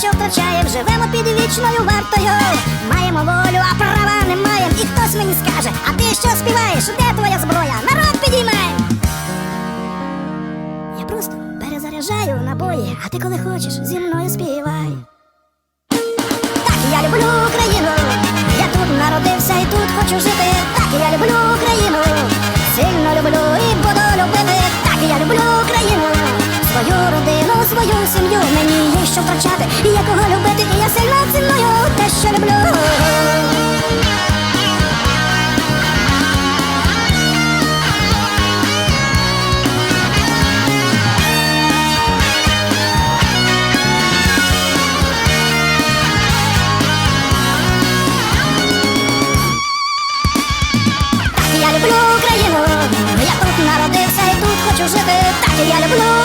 Що втрачаємо. Живемо під вічною вартою. Маємо волю, а права не маємо. І хтось мені скаже, а ти що співаєш? Де твоя зброя? Народ підіймай! Я просто перезаряджаю набої, а ти коли хочеш зі мною співай. Так, я люблю Україну, я тут народився і тут хочу жити. Так, я люблю Україну, сильно люблю і буду любити. Так, я люблю Україну, свою родину, свою сім'ю. Мені є що втрачати, і є кого любити, і я сильно ціную те, що люблю. Я люблю Україну, я тут народився і тут хочу жити. Так, я люблю